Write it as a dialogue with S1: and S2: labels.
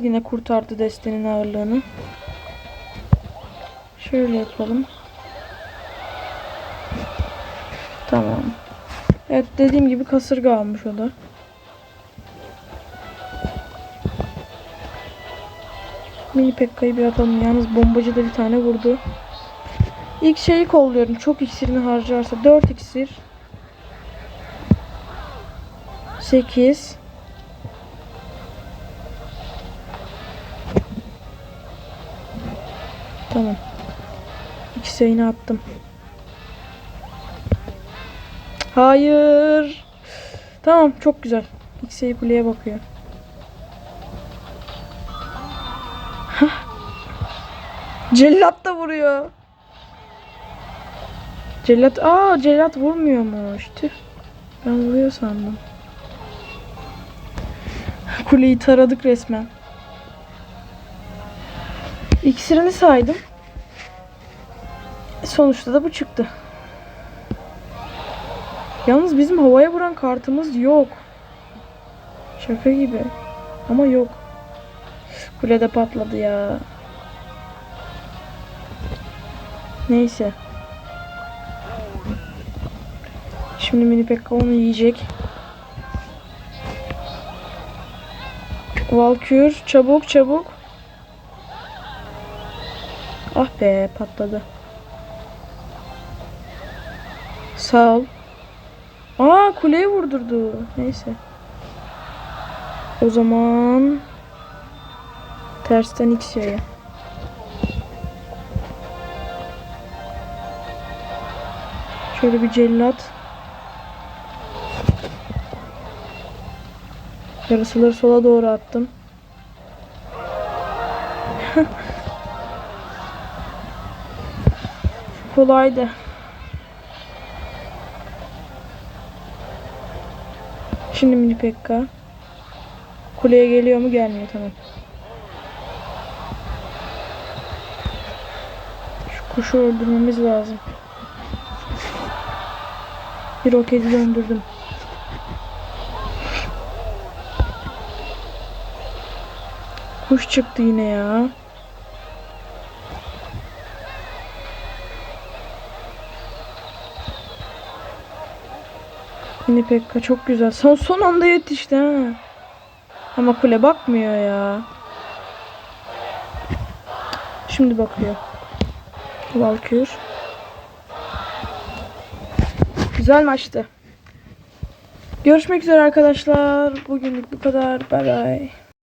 S1: Yine kurtardı destenin ağırlığını. Şöyle yapalım. Tamam. Evet dediğim gibi kasırga almış o da. Mini Pekka'yı bir atalım. Yalnız bombacı da bir tane vurdu. İlk şeyi kolluyorum. Çok iksirini harcarsa. 4 iksir. 8 Tamam. İki sayını attım. Hayır. Tamam çok güzel. X'e kuleye bakıyor. Hah. Cellat da vuruyor. Cellat, aa cellat vurmuyormuş. Tüh. Ben vuruyor sandım. Kuleyi taradık resmen. İksirini saydım. Sonuçta da bu çıktı. Yalnız bizim havaya vuran kartımız yok. Şaka gibi. Ama yok. Kulede patladı ya. Neyse. Şimdi mini Pekka onu yiyecek. Valkür çabuk çabuk. Ah be patladı. Sağ ol. Aa kuleye vurdurdu. Neyse. O zaman tersten X yaya. Şöyle bir cellat. Yarısıları sola doğru attım. Kolaydı. Şimdi mini Pekka. Kuleye geliyor mu gelmiyor tamam. Şu kuşu öldürmemiz lazım. Bir roketi döndürdüm. Kuş çıktı yine ya. Mini Pekka çok güzel. Son son anda yetişti ha. Ama kule bakmıyor ya. Şimdi bakıyor. Valkür. Güzel maçtı. Görüşmek üzere arkadaşlar. Bugünlük bu kadar. Bay bay.